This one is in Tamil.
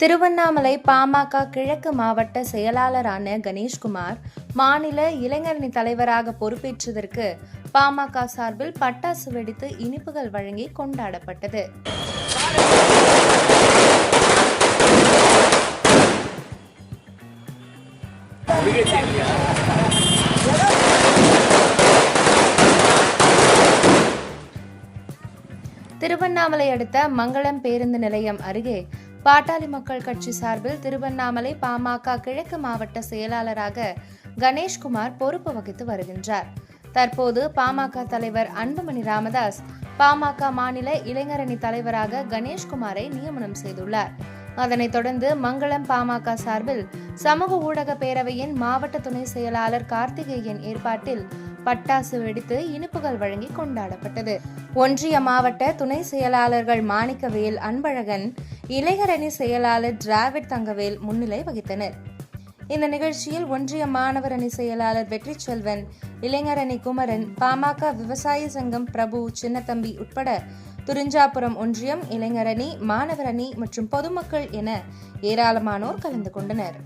திருவண்ணாமலை பாமக கிழக்கு மாவட்ட செயலாளரான கணேஷ்குமார் மாநில இளைஞரணி தலைவராக பொறுப்பேற்றதற்கு பாமக சார்பில் பட்டாசு வெடித்து இனிப்புகள் வழங்கி கொண்டாடப்பட்டது. திருவண்ணாமலை அடுத்த மங்களம் பேருந்து நிலையம் அருகே பாட்டாளி மக்கள் கட்சி சார்பில் திருவண்ணாமலை பாமக கிழக்கு மாவட்ட செயலாளராக கணேஷ்குமார் பொறுப்பு வகித்து வருகின்றார். தற்போது பாமக தலைவர் அன்புமணி ராமதாஸ் பாமக மாநில இளைஞரணி தலைவராக கணேஷ்குமாரை நியமனம் செய்துள்ளார். அதனைத் தொடர்ந்து மங்களம் பாமக சார்பில் சமூக ஊடக பேரவையின் மாவட்ட துணை செயலாளர் கார்த்திகேயன் ஏற்பாட்டில் பட்டாசு வெடித்து இனிப்புகள் வழங்கி கொண்டாடப்பட்டது. ஒன்றிய மாவட்ட துணை செயலாளர்கள் மாணிக்கவேல் அன்பழகன் இளைஞரணி செயலாளர் டிராவிட் தங்கவேல் முன்னிலை வகித்தனர். இந்த நிகழ்ச்சியில் ஒன்றிய மாணவர் அணி செயலாளர் வெற்றி செல்வன் இளைஞரணி குமரன் பாமக விவசாய சங்கம் பிரபு சின்னத்தம்பி உட்பட துரிஞ்சாபுரம் ஒன்றியம் இளைஞரணி மாணவர் அணி மற்றும் பொதுமக்கள் என ஏராளமானோர் கலந்து கொண்டனர்.